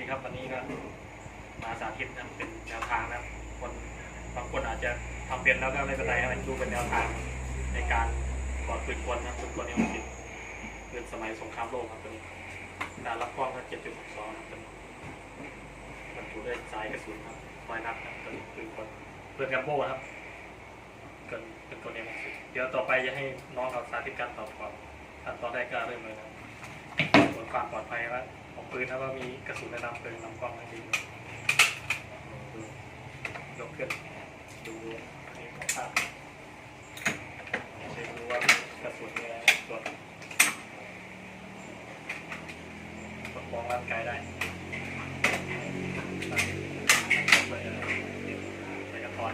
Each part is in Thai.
ดีครับวันนี้ก็มาสาธิตนะเป็นแนวทางนะครับคนบางคนอาจจะทำเป็นแล้วก็ไม่เป็นไรให้มันดูเป็นแนวทางในการก่อดปืนกลนะปืนกลเนี่ยมันเป็นปืนสมัยสงครามโลกครับตัวนี้การรับกล้องก็เจ็ดจุดหกสองครับตัวนี้บรรจุด้วยสายกระสุนครับร้อยนัดครับตัวนี้ปืนกลเพื่อนแกมโบ้ครับเกินเป็นตัวนี้ครับเดี๋ยวต่อไปจะให้น้องเราสาธิตการตอบก่อนขั้นตอนแรกก็เริ่มเลยนะครับส่วนความปลอดภัยว่า ปืนถ้ว่ามีกระสุนในลำปืนลำกล้องนั่นเองดูยกขึ้นดูนนี้ของภาพเช็คดูว่ากระสุนเนี่ยตรวจตรวจมองร่างกายได้ไปไปกระทอน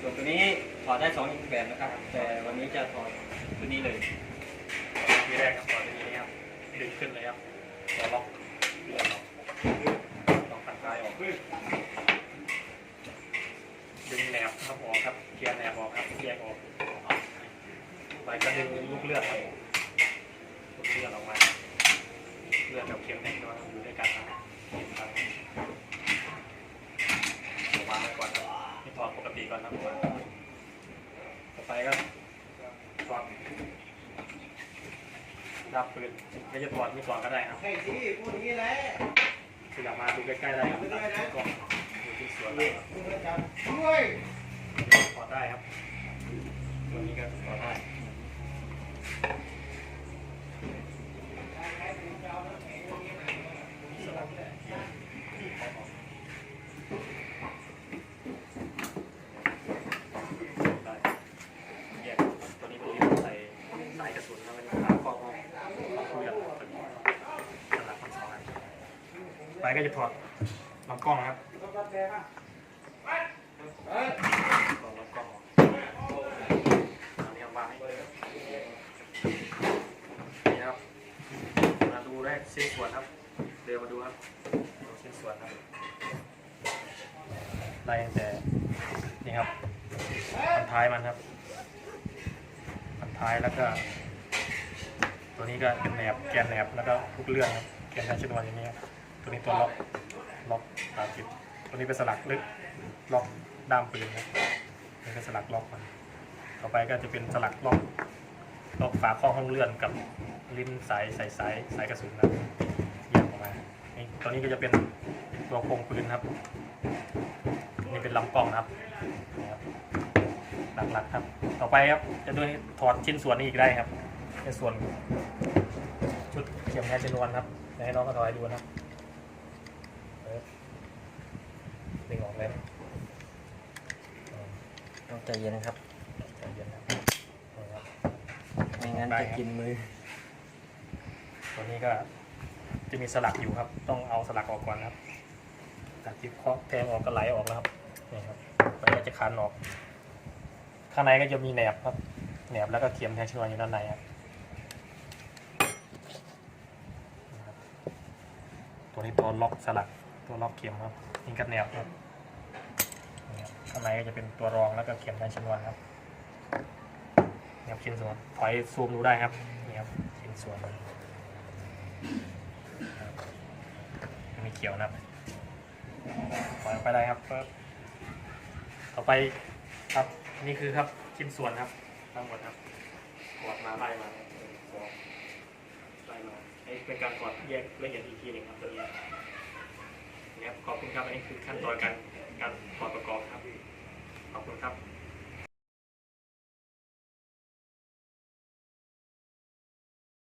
ส่วนตัวนี้ถอดได้สองแบบนะครับ แต่วันนี้จะถอดตัวนี้เลย ทีแรกครับตอน ดึงขึ้นเลยครับตัวล็อกเลื่อนออกล็อกพันท้ายออกดึงแหนบครับออกครับเคลียร์แหนบออกครับเกียกออกไปก็ดึงลูกเลือดครับลูกเลือดออกมาเลือดกับเข็มแน่นอนอยู่ด้วยกันครับเข็มครับวางไว้ก่อนครับนี่ถอดปกติก่อนครับวางต่อไปก็ถอด ดับปืนไม่จะถอดนี่ก่อนก็ได้ครับใช่สิพูดอย่างนี้แหละคืออยากมาดูใกล้ๆได้ครับดับกล่องดูที่สวนได้ครับคุณอาจารย์ช่วยถอดได้ครับตัวนี้ก็ถอดได้สลับได้แยกตัวนี้เป็นลิ้นใส่สายกระสุนแล้วมันตามข้อข้อข้อคุยกันตัวนี้สลับทั้งสองอันไป ก็จะถอดลำกล้องครับต้องรับแดงอะลองลำกล้องออกอันนี้เอาวางให้นี่ครับมาดูได้ชิ้นส่วนครับ เดินมาดูครับดูชิ้นส่วนครับไล่ตั้งแต่นี่ครับพันท้ายมันครับพันท้ายแล้วก็ ตัวนี้ก็เป็นแหนบแกนแหนบแล้วก็ลูกเลื่อนครับแกนการชนวนอย่างนี้ครับ ตัวนี้ตัวล็อกล็อกตามจิตตัวนี้เป็นสลักลึกล็อกด้ามปืนนี่ก็นสลักล็อกมันต่อไปก็จะเป็นสลักล็อกล็อกฝาข้อห้องเลื่อนกับลิ้นสายสายสายสายกระสุนนะครับแยกออกมานี่ตัวนี้ก็จะเป็นตัวโครงปืนครับ นี่เป็นลำกล้องครับหลักๆครับ ต่อไปครับจะด้วยถอดชิ้นส่วนนี้อีกได้ครับในส่วนชุดเข็มแทนชนวนครับให้น้องก็ถอยดูนะครับเออ ดึงออกเลยอืมต้องใจเย็นนะครับใจเย็นนะครับนี่ครับไม่งั้นจะกินมือ ตัวนี้ก็จะมีสลักอยู่ครับ ต้องเอาสลักออกก่อนนะครับจากที่เคาะแทงออกก็ไหลออกแล้วครับนี่ครับมันก็จะคันออก ข้างในก็จะมีแหนบครับ แหนบแล้วก็เข็มแทงชนวนอยู่ด้านในครับนะครับตัวนี้ตัวล็อกสลักตัวล็อกเข็มครับนี่ก็แหนบครับนี่ครับ ข้างในก็จะเป็นตัวรองแล้วก็เข็มแทงชนวนครับนี่ครับชิ้นส่วนถอยซูมดูได้ครับนี่ครับชิ้นส่วนมันมีเขียวนะครับถอยไปได้ครับปึ๊บต่อไปครับนี่คือครับชิ้นส่วนครับทั้งหมดครับกดมาไล่มาเนี่ยหนึ่งสองไล่มาให้เป็นการกอดแยกละเอียดอีกทีหนึ่งครับตัวนี้นี่ครับขอบคุณครับอันนี้คือขั้นตอนการการถอดประกอบ